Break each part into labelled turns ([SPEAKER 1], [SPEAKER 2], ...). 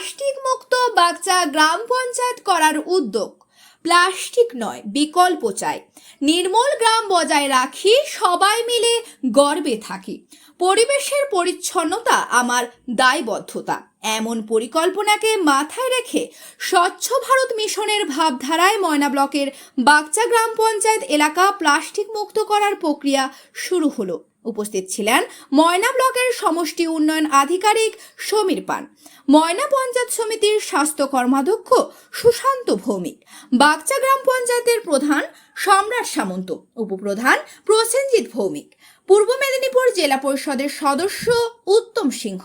[SPEAKER 1] Plastic মুক্ত বাগচা গ্রাম পঞ্চায়েত করার উদ্যোগ। প্লাস্টিক নয়, বিকল্প চাই। নির্মল গ্রাম বজায় রাখি, সবাই মিলে গর্বে থাকি। পরিবেশের পরিচ্ছন্নতা আমার দায়বদ্ধতা। এমন পরিকল্পনাকে মাথায় রেখে স্বচ্ছ ভারত মিশনের ভাবধারায় ময়না ব্লকের বাগচা গ্রাম পঞ্চায়েত এলাকা প্লাস্টিক মুক্ত করার প্রক্রিয়া শুরু হলো। উপস্থিত ছিলেন ময়না ব্লকের সমষ্টি উন্নয়ন আধিকারিক সমীর পান। ময়না পঞ্চায়েত সমিতির স্বাস্থ্য কর্মাধ্যক্ষ সুশান্ত ভৌমিক। বাগচা গ্রাম পঞ্চায়েতের প্রধান সম্রাট সামন্ত। উপপ্রধান প্রসেনজিৎ ভৌমিক। পূর্ব মেদিনীপুর জেলা পরিষদের সদস্য উত্তম সিংহ।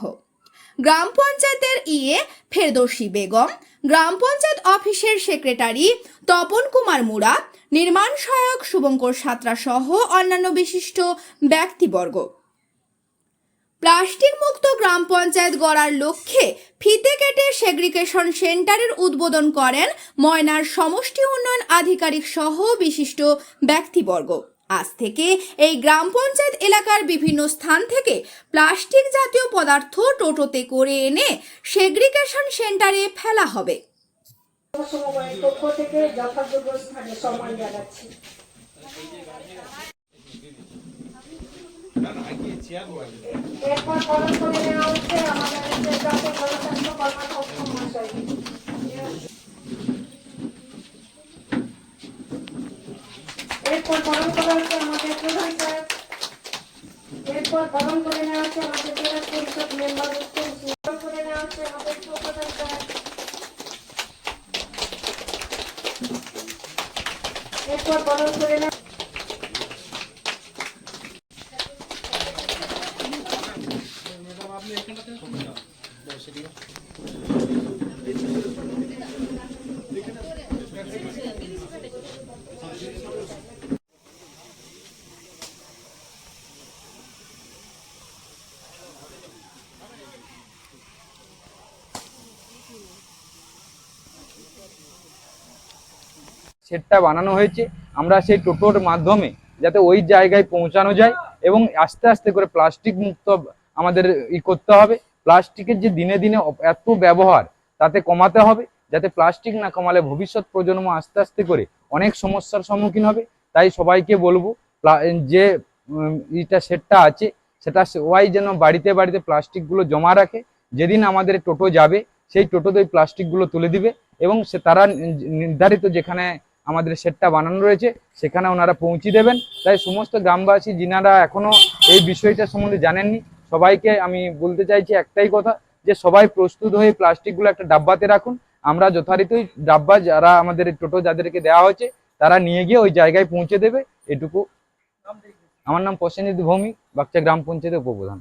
[SPEAKER 1] গ্রাম পঞ্চায়েতের ইয়ে ফেরদৌসি বেগম, গ্রাম পঞ্চায়েত অফিসের সেক্রেটারি তপন কুমার মুরা নির্মাণ সহায়ক শুভঙ্কর সাঁতরা সহ অন্যান্য বিশিষ্ট ব্যক্তিবর্গ। প্লাস্টিক মুক্ত গ্রাম পঞ্চায়েত গড়ার লক্ষ্যে ফিতে কেটে সেগ্রিগেশন সেন্টারের উদ্বোধন করেন ময়নার সমষ্টি উন্নয়ন আধিকারিক সহ বিশিষ্ট ব্যক্তিবর্গ। আজ থেকে এই গ্রাম পঞ্চায়েত এলাকার বিভিন্ন স্থান থেকে প্লাস্টিক জাতীয় পদার্থ টোটোতে করে এনে সেগ্রিগেশন সেন্টারে ফেলা হবে।
[SPEAKER 2] পক্ষ থেকে যথাযোগ্য স্থানে সম্মান জানাচ্ছি। এরপর বরণ করে নেওয়া হচ্ছে। আমাদের যে জাতীয় জনস্বাস্থ্য কর্মাধ্যক্ষ মহাশয় এরপর বরণ করা হচ্ছে আমাদের প্রধান সাহেব এরপর বরণ করে নেওয়া হচ্ছে আমাদের জেলা পরিষদ মেম্বার। বরণ করে নেওয়া হচ্ছে আমাদের উপপ্রধান সাহেব এরপর বরণ করে নেওয়া
[SPEAKER 3] সেটটা বানানো হয়েছে। আমরা সেই টোটোর মাধ্যমে যাতে ওই জায়গায় পৌঁছানো যায় এবং আস্তে আস্তে করে প্লাস্টিক মুক্ত আমাদের ই করতে হবে। প্লাস্টিকের যে দিনে দিনে এত ব্যবহার, তাতে কমাতে হবে। যাতে প্লাস্টিক না কমালে ভবিষ্যৎ প্রজন্ম আস্তে আস্তে করে অনেক সমস্যার সম্মুখীন হবে। তাই সবাইকে বলব যে ইটা সেটটা আছে, সেটা সবাই যেন বাড়িতে বাড়িতে প্লাস্টিকগুলো জমা রাখে। যেদিন আমাদের টোটো যাবে, সেই টোটোতে ওই প্লাস্টিকগুলো তুলে দিবে এবং সে তারা নির্ধারিত যেখানে আমাদের সেটটা বানানো রয়েছে, সেখানে ওনারা পৌঁছে দেবেন। তাই সমস্ত গ্রামবাসী যিনারা এখনও এই বিষয়টা সম্বন্ধে জানেননি, সবাইকে আমি বলতে চাইছি একটাই কথা, যে সবাই প্রস্তুত হয়ে প্লাস্টিকগুলো একটা ডাব্বাতে রাখুন। আমরা যথারীতি ডাব্বা যারা আমাদের টোটো যাদেরকে দেওয়া হয়েছে, তারা নিয়ে গিয়ে ওই জায়গায় পৌঁছে দেবে। এটুকু। আমার নাম প্রসেনজিৎ ভৌমিক বাচ্চা গ্রাম পঞ্চায়েতের উপপ্রধান।